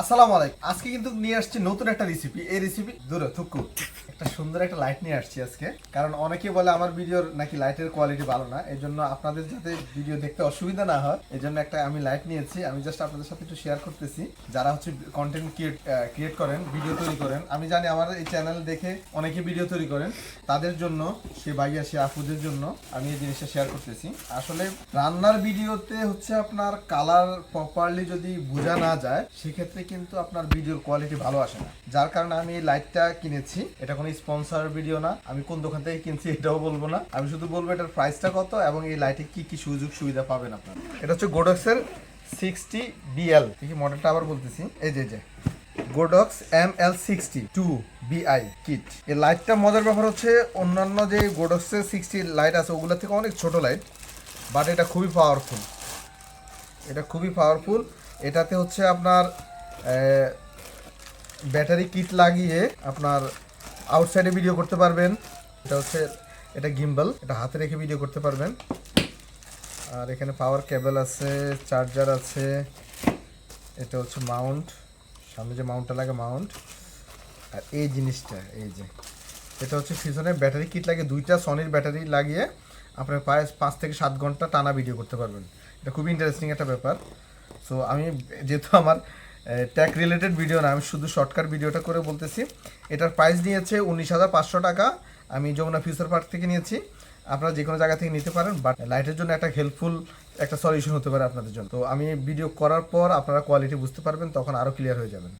আসসালামু আলাইকুম। আজকে কিন্তু নিয়ে আসছি নতুন একটা রেসিপি এই রেসিপি দূরে থুকু। একটা সুন্দর একটা লাইট নিয়ে আসছি আজকে। কারণ অনেকে বলে আমার ভিডিওর নাকি লাইটের কোয়ালিটি ভালো না এই জন্য আপনাদের যাতে ভিডিও দেখতে অসুবিধা না হয় এই জন্য একটা আমি লাইট নিয়েছি। আমি জাস্ট আপনাদের সাথে একটু শেয়ার করতেছি। যারা হচ্ছে কন্টেন্ট ক্রিয়েট ক্রিয়েট করেন ভিডিও তৈরি করেন, আমি জানি আমার এই চ্যানেল দেখে অনেকে ভিডিও তৈরি করেন, তাদের জন্য, সে ভাইয়া, সে আপুদের জন্য আমি এই জিনিসটা শেয়ার করতেছি। আসলে রান্নার ভিডিওতে হচ্ছে আপনার কালার প্রপারলি যদি বোঝা না যায়, সেক্ষেত্রে কিন্তু আপনার ভিডিওর কোয়ালিটি ভালো আসে না। যার কারণে আমি এই লাইটটা কিনেছি, এটা কোনো স্পন্সর ভিডিও না, আমি কোন দোকান থেকে কিনছি এটাও বলব না। আমি শুধু বলব এটার প্রাইসটা কত এবং এই লাইটে কি কি সুযোগ সুবিধা পাবেন আপনারা। এটা হচ্ছে গোডক্সের সিক্সটি বিএল কি মডেলটা আবার বলতেছি। এই যে যে। Godox M L sixty two BI kit এই লাইটটা মজার ব্যাপার হচ্ছে, অন্যান্য যে গোডক্সের সিক্সটি লাইট আছে, ওগুলো থেকে অনেক ছোট লাইট বাট এটা খুবই পাওয়ারফুল এটা খুবই পাওয়ারফুল এটাতে হচ্ছে আপনার ব্যাটারি কিট লাগিয়ে আপনার আউটসাইডে ভিডিও করতে পারবেন। এটা হচ্ছে, এটা গিম্বল এটা হাতে রেখে ভিডিও করতে পারবেন। আর এখানে পাওয়ার কেবল আছে চার্জার আছে, এটা হচ্ছে মাউন্ট সামনে যে মাউন্টটা লাগে মাউন্ট আর এই জিনিসটা, এই যে, এটা হচ্ছে পিছনে ব্যাটারি কিট লাগে, দুইটা সনির ব্যাটারি লাগিয়ে আপনার প্রায় পাঁচ থেকে সাত ঘণ্টা টানা ভিডিও করতে পারবেন। এটা খুবই ইন্টারেস্টিং একটা ব্যাপার। সো আমি যেহেতু আমার ট্যাক রিলেটেড ভিডিও না, আমি শুধু শর্টকাট ভিডিওটা করে বলতেছি। এটার প্রাইস নিয়েছে উনিশ হাজার পাঁচশো টাকা। আমি যমুনা ফিউচার পার্ক থেকে নিয়েছি। আপনারা যে কোনো জায়গা থেকে নিতে পারেন বাট লাইটের জন্য একটা হেল্পফুল একটা সলিউশন হতে পারে আপনাদের জন্য। তো আমি ভিডিও করার পর আপনারা কোয়ালিটি বুঝতে পারবেন, তখন আরও ক্লিয়ার হয়ে যাবেন।